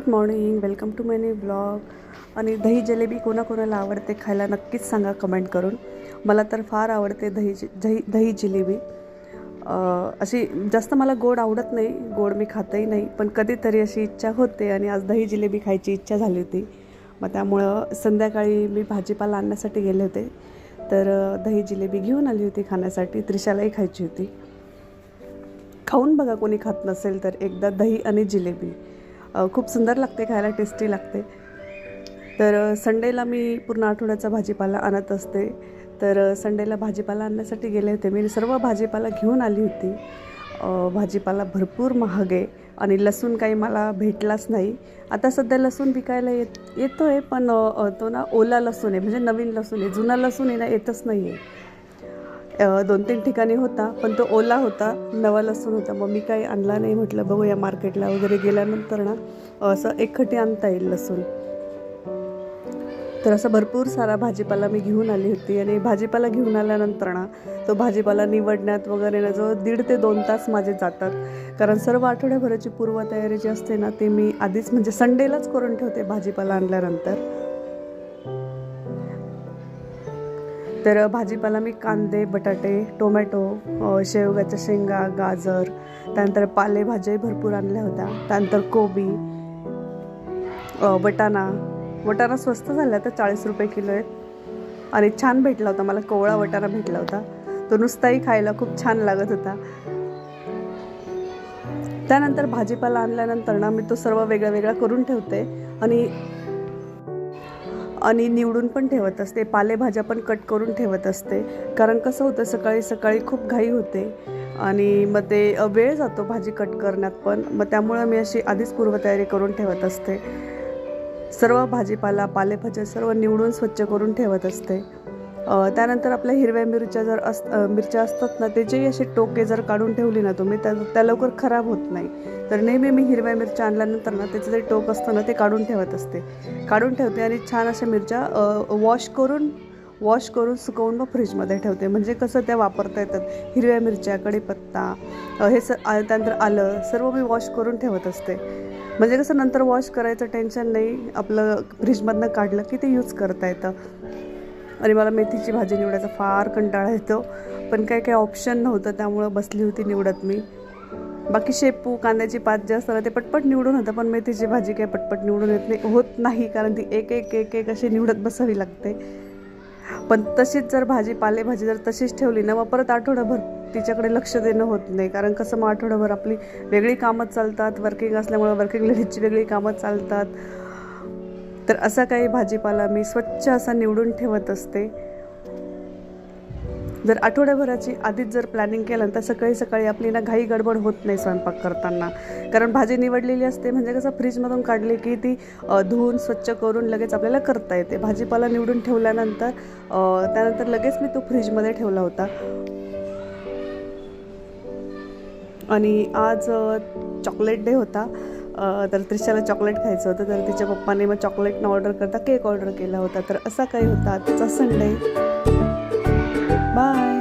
Good morning welcome to my new blog. आणि दही जलेबी कोणाकोणाला आवडते खायला नक्कीच सांगा कमेंट करून. मला तर फार आवडते दही जि- दही दही जिलेबी. अशी जास्त मला गोड आवडत नाही गोड मी खातही नाही पण कधीतरी अशी इच्छा होते आणि आज दही जिलेबी खायची इच्छा झाली होती. मग त्यामुळं संध्याकाळी मी भाजीपाला आणण्यासाठी गेले होते. तर दही जिलेबी घेऊन आली होती खाण्यासाठी त्रिशालाही खायची होती. खाऊन बघा कोणी खात नसेल तर एकदा दही आणि जिलेबी. खूप सुंदर लागते खायला टेस्टी लागते. तर संडेला मी पूर्ण आठवड्याचा भाजीपाला आणत असते. तर संडेला भाजीपाला आणण्यासाठी गेले होते. मी सर्व भाजीपाला घेऊन आली होती. भाजीपाला भरपूर महाग आहे आणि लसूण काही मला भेटलाच नाही. आता सध्या लसूण विकायला येत येतो आहे पण तो ना ओला लसूण आहे. म्हणजे नवीन लसूण आहे. जुना लसूण आहे ना येतच नाही आहे दोन तीन ठिकाणी होता पण तो ओला होता नवा लसूण होता. मग मी काही आणला नाही म्हटलं बघूया मार्केटला वगैरे गेल्यानंतर ना असं एकखटी आणता येईल लसूण. तर असं भरपूर सारा भाजीपाला मी घेऊन आली होती आणि भाजीपाला घेऊन आल्यानंतर ना तो भाजीपाला निवडण्यात वगैरे ना जो दीड ते दोन तास माझे जातात. कारण सर्व आठवड्याभराची पूर्वतयारी जी असते ना ती मी आधीच म्हणजे संडेलाच करून ठेवते भाजीपाला आणल्यानंतर. तर भाजीपाला मी कांदे बटाटे टोमॅटो शेवग्याच्या शेवगाच्या शेंगा गाजर त्यानंतर पालेभाज्याही भरपूर आणल्या होत्या. त्यानंतर कोबी वटाणा. वटाणा स्वस्त झाला तर चाळीस रुपये किलो आहेत. आणि छान भेटला होता. मला कोवळा वटाणा भेटला होता. तो नुसताही खायला खूप छान लागत होता. त्यानंतर भाजीपाला आणल्यानंतर ना मी तो सर्व वेगळा वेगळा करून ठेवते. आणि आणि निवडून पण ठेवत असते. पालेभाज्या पण कट करून ठेवत असते. कारण कसं होतं सकाळी सकाळी खूप घाई होते. आणि मग ते वेळ जातो भाजी कट करण्यात पण. मग त्यामुळं मी अशी आधीच पूर्वतयारी करून ठेवत असते. सर्व भाजीपाला पालेभाज्या सर्व निवडून स्वच्छ करून ठेवत असते. त्यानंतर आपल्या हिरव्या मिरच्या जर अस मिरच्या असतात ना त्याचेही असे टोके जर काढून ठेवली ना तुम्ही त्या त्या लवकर खराब होत नाही. तर नेहमी मी हिरव्या मिरच्या आणल्यानंतर ना त्याचं जे टोक असतं ना ते काढून ठेवत असते. काढून ठेवते आणि छान अशा मिरच्या वॉश करून वॉश करून सुकवून मग फ्रीजमध्ये ठेवते. म्हणजे कसं त्या वापरता येतात. हिरव्या मिरच्या कढीपत्ता हे स आ- त्यानंतर आलं सर्व मी वॉश करून ठेवत असते. म्हणजे कसं नंतर वॉश करायचं टेन्शन नाही आपलं फ्रीजमधनं काढलं की ते यूज करता येतं. आणि मला मेथीची भाजी निवडायचा फार कंटाळा येतो. पण काही काही ऑप्शन नव्हतं त्यामुळं बसली होती निवडत मी. बाकी शेपू कांद्याची पात जे असताना ते पटपट निवडून होतं पण मेथीची भाजी काही पटपट निवडून येत नाही होत नाही कारण ती एक एक एक एक अशी निवडत बसावी लागते. पण तशीच जर भाजी पालेभाजी जर तशीच ठेवली ना मग परत आठवडाभर तिच्याकडे लक्ष देणं होत नाही. कारण कसं मग आठवडाभर आपली वेगळी कामं चालतात वर्किंग असल्यामुळं वर्किंग लेडीजची वेगळी कामं चालतात. तर असा काही भाजीपाला मी स्वच्छ असा निवडून ठेवत असते. जर आठवड्याभराची आधीच जर प्लॅनिंग केलं तर सकाळी सकाळी आपली ना घाई गडबड होत नाही स्वयंपाक करताना. कारण भाजी निवडलेली असते म्हणजे कसं फ्रीजमधून काढली की ती धुवून स्वच्छ करून लगेच आपल्याला करता येते. भाजीपाला निवडून ठेवल्यानंतर त्यानंतर लगेच मी तो फ्रीजमध्ये ठेवला होता. आणि आज चॉकलेट डे होता. तर त्रिशाला चॉकलेट खायचं होतं तर तिच्या पप्पाने मग चॉकलेट न ऑर्डर करता केक ऑर्डर केला होता. तर असा काही होता आजचा संडे बाय